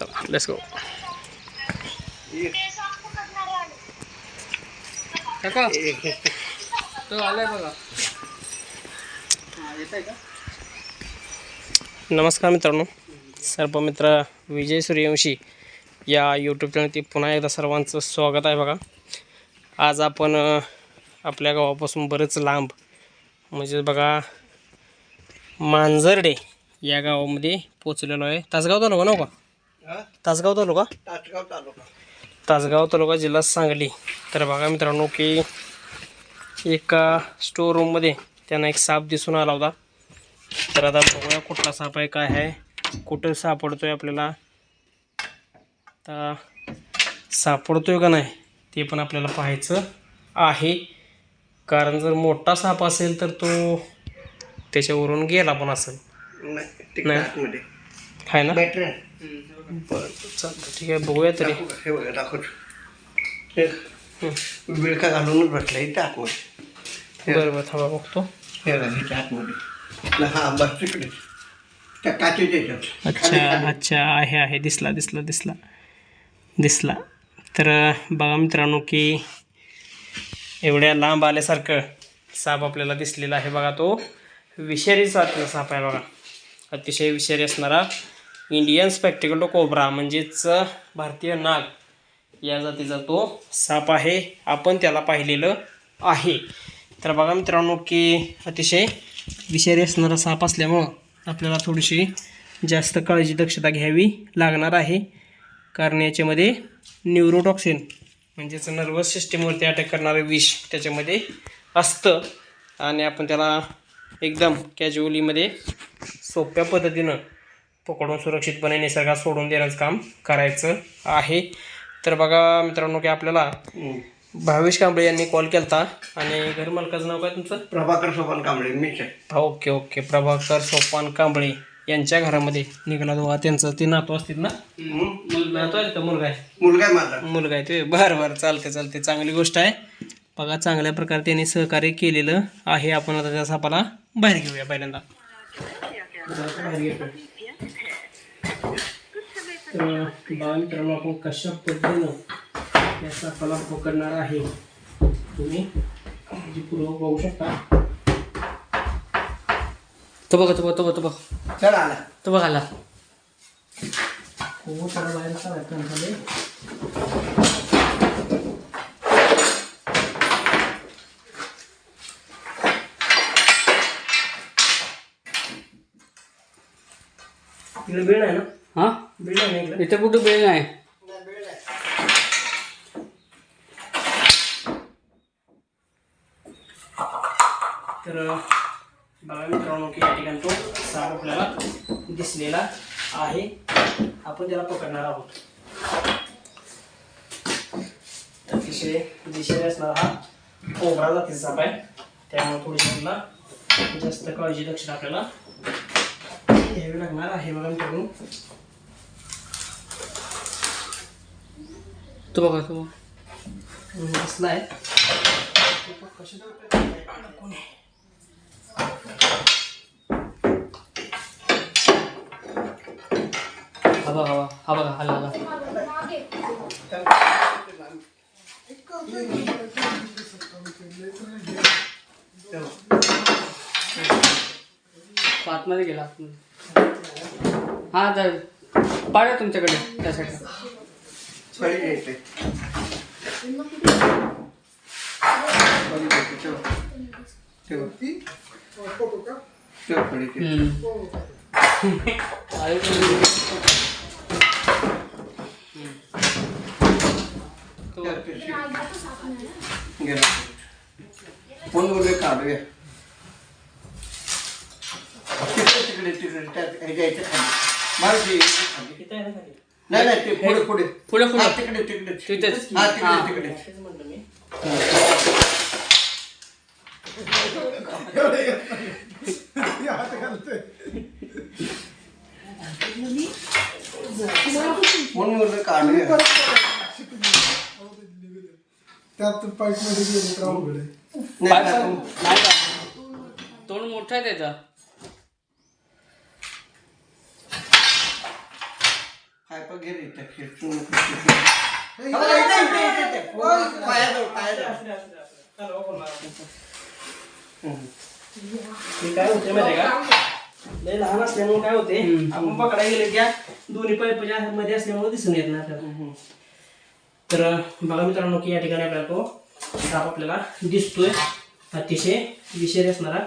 चला let's go काका तो आलाय बघा. येत आहे का? नमस्कार मित्रांनो सर्पमित्र विजय सूर्यवंशी या यूट्यूब चॅनलवरती पुन्हा एकदा सर्वांचं स्वागत आहे बघा. आज आपण आपल्या गावापासून बरेच लांब म्हणजे बघा मांजर्डे या गावामध्ये पोचलेलो आहे. तासगाव नव्ह का? तासगाव तालुका? तासगाव तालुका. तासगाव तालुका जिल्हा सांगली. तर बघा मित्रांनो की एका स्टोर रूममध्ये त्यांना एक साप दिसून आला होता. तर आता बघूया कुठला साप आहे काय आहे कुठं सापडतोय आपल्याला. आता सापडतोय का नाही ते पण आपल्याला पाहायचं आहे. कारण जर मोठा साप असेल तर तो त्याच्यावरून गेला पण असेल. नाही आहे ना? बॅटरी बरं चालतं ठीक आहे बघूया तरी. हे बघा दाखवतो विळखा घालूनच बसला इथे आतमध्ये बरं बरं थांबा बघतो. हे बघा इथे आतमध्ये हा बस तिकडे. त्या काचेच्या ह्याच्यात. अच्छा अच्छा आहे आहे दिसला दिसला दिसला. दिसला. तर बघा मित्रांनो की एवढ्या लांब आल्यासारखं साप आपल्याला दिसलेला आहे बघा तो. विषारी साप आहे बघा. अतिशय विषारी असणारा इंडियन स्पॅक्टिकल कोबरा म्हणजेच भारतीय नाग. या जातीचा तो साप आहे. आपण त्याला पाहिलेलं आहे. तर बघा मित्रांनो की अतिशय विषारी असणारा साप असल्यामुळं आपल्याला थोडीशी जास्त काळजी दक्षता घ्यावी लागणार आहे. कारण याच्यामध्ये न्यूरोटॉक्सिन म्हणजेच नर्वस सिस्टीमवरती अटॅक करणारं विष त्याच्यामध्ये असतं. आणि आपण त्याला एकदम कॅज्युअलीमध्ये सोप्या पद्धतीनं पकडून सुरक्षितपणे निसर्गात सोडून देण्याचं काम करायचं आहे. तर बघा मित्रांनो की आपल्याला. भावेश कांबळे यांनी कॉल केला आणि घर मालकाचं नाव काय तुमचं? प्रभाकर सोपान कांबळे मीच आहे. Okay okay. प्रभाकर सोपान कांबळे यांच्या घरामध्ये निघाला दोघा त्यांचं ते नातू असतील ना. नातू आहे का मुलगा आहे? मुलगा आहे माझा. मुलगा आहे ते. बरं बरं. चालते चालते चांगली गोष्ट आहे. बघा चांगल्या प्रकारे त्यांनी सहकार्य केलेलं आहे. आपण आता त्या सापाला बाहेर घेऊया पहिल्यांदा. बाहेर घेतोय. तर बघा मित्रांनो आपण कशा पद्धतीनं त्या सापाला पकडणार आहे तुम्ही जी पूर्व बघू शकता तो बघा तो बघा तो बघा तो बघा चल आला तो बघाला हो त्याला बाहेर काढायचं झाले इकडे बेळ आहे ना इथे कुठं बेल नाही तर बघा मित्रांनो की या ठिकाणी तो साप आपल्याला दिसलेला आहे. आपण त्याला पकडणार आहोत. अतिशय दिशेने असणारा हा कोबरा जातीचा साप आहे. त्यामुळे थोडी आपल्याला जास्त काळजी लक्ष आपल्याला घ्यावी लागणार आहे. बघा मित्रांनो. तो बघा तो बघा हा बघा हा आतमध्ये गेला. हा तर पाड्या तुमच्याकडे त्या फळी येते ठेव. ठेव. पिशवी. गेला. फोन वगैरे काढूया तिकडे तिकडे तिकडे त्या ह्याच्या ह्याच्या खाली मारुती खाली. किती आहे ना खाली? नाही नाही ते पुढे पुढे. पुढे पुढे. हा, तिकडे तिकडे. तिथेच. हा हा. तिकडे. तिकडे तेच म्हणलं मी काढूया त्यात पाईपमध्ये गेले तर अवघड आहे. नाही, पाय- नाही, नाही का? तोंड मोठं आहे त्याचं. काय पण घे इथं खेळतो काय होते माहिती आहे का? लय लहान असल्यामुळे काय होते आपण पकडायला गेले त्या दोन्ही पैपाच्या मध्ये असल्यामुळे दिसून येत नाही तर बघा मित्रांनो की या ठिकाणी आपल्याला तो साप आपल्याला दिसतोय. अतिशय विषारी असणारा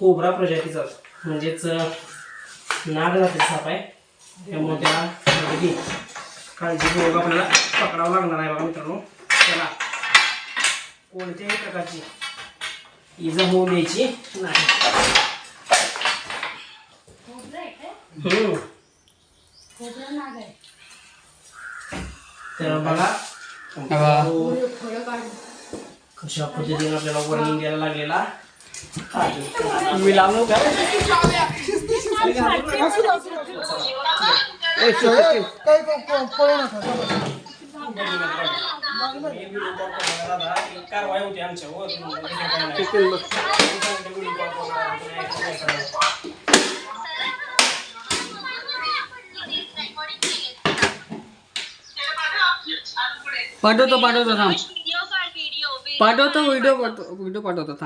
कोबरा प्रजातीचा. म्हणजेच नाग जातीचा साप आहे. त्यामुळे त्याला अगदी काळजीपूर्वक आपल्याला पकडावं लागणार आहे बघा मित्रांनो. त्याला कोणत्याही प्रकारची इजा होऊ द्यायची नाही. तर बघा कशा पद्धतीने आपल्याला वर्णन द्यायला लागलेला. मी लावलो का काही पण प- पळू नका चला. मी व्हिडिओ कॉल करणार दादा,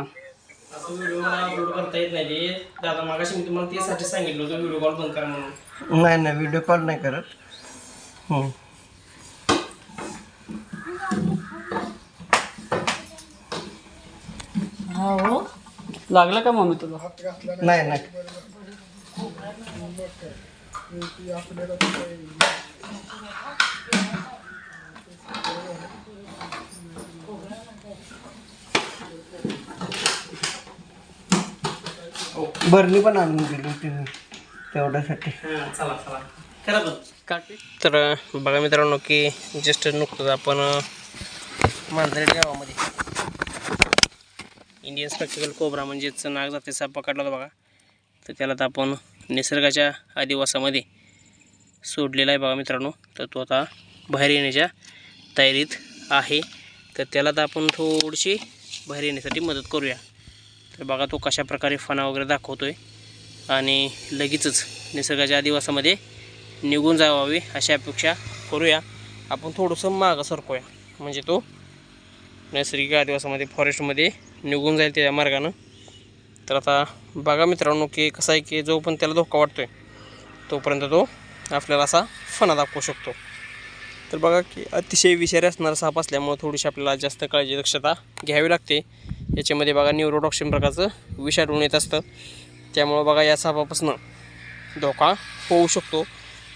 ती कारवाई होती आमच्यावर म्हणून ते काय नाही. व्हिडिओ मला अपलोड करता येत नाही ते. दादा मागाशी मी तुम्हाला त्यासाठी सांगितलं होतं व्हिडिओ कॉल बंद करा म्हणून नाही नाही व्हिडिओ कॉल नाही करत हम्म. लागलं का मम्मी तुला नाही नाही नाही की आपल्याला तर काही- बरणी पण आणून दिली होती तेवढ्यासाठी. हां चला चला. करा बंद काटे तर बघा मित्रांनो की जस्ट नुकतंच आपण मांजरेट गावामध्ये इंडियन स्पेक्टिकल कोबरा म्हणजेच नाग जाते साप पकडला होता बघा. तर त्याला तर आपण निसर्गाच्या आदिवासामध्ये सोडलेला आहे बघा मित्रांनो. तर तो आता बाहेर येण्याच्या तयारीत आहे. तर त्याला तर आपण थोडीशी बाहेर येण्यासाठी मदत करूया. तर बघा तो कशा प्रकारे फणा वगैरे दाखवतोय. आणि लगेचच निसर्गाच्या आदिवासामध्ये निघून जावावे अशी अपेक्षा करूया. आपण थोडंसं मागं सरकूया. म्हणजे तो नैसर्गिक आदिवासामध्ये फॉरेस्टमध्ये निघून जाईल त्या मार्गानं. तर आता बघा मित्रांनो की कसं आहे की जो पण त्याला धोका वाटतो आहे तोपर्यंत तो आपल्याला असा फणा दाखवू शकतो. तर बघा की अतिशय विषारी असणारा साप असल्यामुळं थोडीशी आपल्याला जास्त काळजी दक्षता घ्यावी लागते. याच्यामध्ये बघा न्यूरोटॉक्सिन प्रकारचं विष आढळून येत असतं. त्यामुळं बघा या सापापासून धोका होऊ शकतो.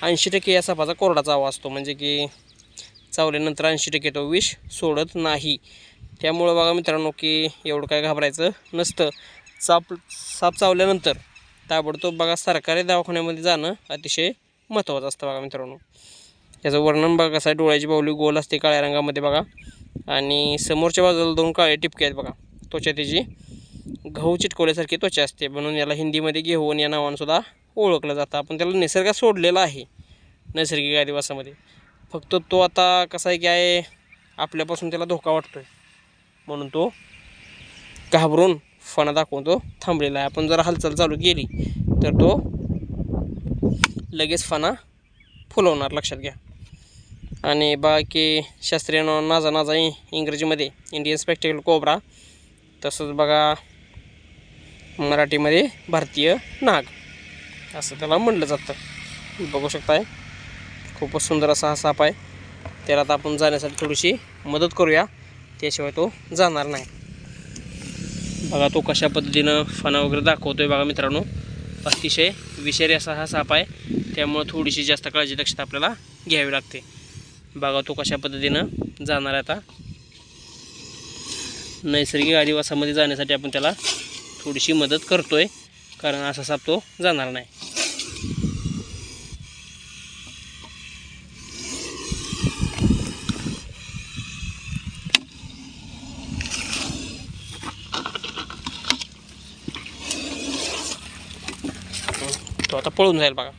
ऐंशी टक्के या सापाचा कोरडा चावा असतो. म्हणजे की चावल्यानंतर ऐंशी टक्के तो विष सोडत नाही. त्यामुळं बघा मित्रांनो की एवढं काय घाबरायचं नसतं. साप साप चावल्यानंतर ताबडतोब बघा सरकारी दवाखान्यामध्ये जाणं अतिशय महत्त्वाचं असतं बघा मित्रांनो. याचं वर्णन बघा कसं आहे डोळ्याची बाहुली गोल असते काळ्या रंगामध्ये बघा. आणि समोरच्या बाजूला दोन काळे टिपके आहेत बघा. त्वचा त्याची गहू चिटकवल्यासारखी त्वचा असते. म्हणून याला हिंदीमध्ये घेऊन या नावानं सुद्धा ओळखलं जातं. आपण त्याला निसर्गात सोडलेला आहे नैसर्गिक आदिवासामध्ये. फक्त तो आता कसा आहे की आहे आपल्यापासून त्याला धोका वाटतो आहे म्हणून तो घाबरून फणा दाखवून तो थांबलेला आहे. आपण जर हालचाल चालू केली तर तो लगेच फणा फुलवणार लक्षात घ्या. आणि बाकी शास्त्रीय नाव नाजा नाजा इंग्रजीमध्ये इंडियन स्पेक्टिकल कोबरा तसंच बघा मराठीमध्ये भारतीय नाग असं त्याला म्हटलं जातं. बघू शकताय खूपच सुंदर असा हा साप आहे. त्याला आता आपण जाण्यासाठी थोडीशी मदत करूया त्याशिवाय तो जाणार नाही. बघा तो कशा पद्धतीनं फणा वगैरे दाखवतोय बघा मित्रांनो. अतिशय विषारी असा हा साप आहे. त्यामुळं थोडीशी जास्त काळजी दक्षता आपल्याला घ्यावी लागते. बघा तो कशा पद्धतीनं जाणार आहे आता. नैसर्गिक आदिवासामध्ये जाण्यासाठी आपण त्याला थोडीशी मदत करतो आहे कारण असा साप तो जाणार नाही. तो आता पळून जाईल बघा.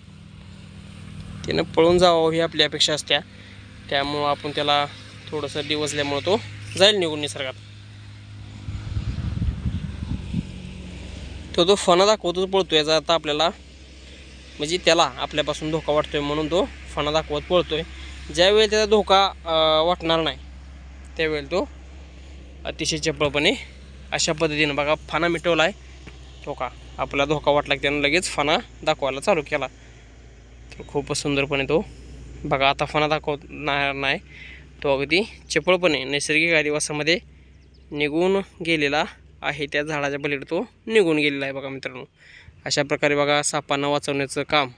त्यानं पळून जावं ही आपली अपेक्षा असत्या. त्यामुळं आपण त्याला थोडंसं दिवसल्यामुळं तो जाईल निघून निसर्गात. तो तो फणा दाखवतोच पळतो याचा आता आपल्याला म्हणजे त्याला आपल्यापासून धोका वाटतो आहे म्हणून तो फणा दाखवत आहे ज्यावेळी त्याचा धोका वाटणार नाही त्यावेळी तो अतिशय चपळपणे अशा पद्धतीनं बघा फणा मिटवला आहे हो धोका आपला धोका वाटला की त्यानं लगेच फणा दाखवायला चालू केला. तर खूपच सुंदरपणे तो बघा आता फणा दाखवणार नाही. तो अगदी चपळपणे नैसर्गिक आदिवासामध्ये निघून गेलेला आहे त्या झाडाच्या पलीकडे तो निघून गेलेला आहे बघा मित्रांनो. अशा प्रकारे बघा सापांना वाचवण्याचं काम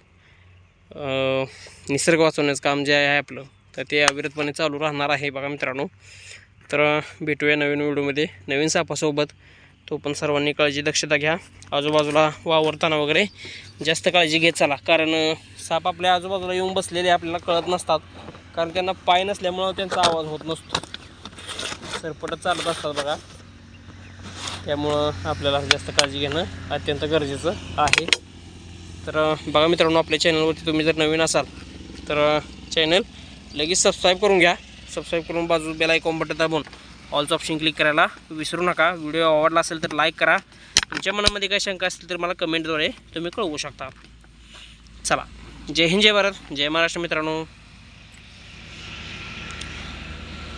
निसर्ग वाचवण्याचं काम जे आहे आपलं तर ते अविरतपणे चालू राहणार आहे बघा मित्रांनो. तर भेटूया नवीन व्हिडिओमध्ये. नवीन सापासोबत तो पण सर्वांनी काळजी दक्षता घ्या. आजूबाजूला वावरताना वगैरे जास्त काळजी घेत चला. कारण साप आपल्या आजूबाजूला येऊन बसलेले आपल्याला कळत नसतात. कारण त्यांना पाय नसल्यामुळं त्यांचा आवाज होत नसतो. सरपटत चालत असतात बघा. त्यामुळं आपल्याला जास्त काळजी घेणं अत्यंत गरजेचं आहे. तर बघा मित्रांनो आपल्या चॅनलवरती तुम्ही जर नवीन असाल तर चॅनल लगेच सबस्क्राईब करून घ्या. सबस्क्राईब करून बाजू बेल आयकॉन बटन दाबून ऑलचं ऑप्शन क्लिक करायला विसरू नका. व्हिडिओ आवडला असेल तर लाईक करा. तुमच्या मनामध्ये काही शंका असतील तर मला कमेंटद्वारे तुम्ही कळवू शकता. चला. जय हिंद जय भारत. जय महाराष्ट्र मित्रांनो.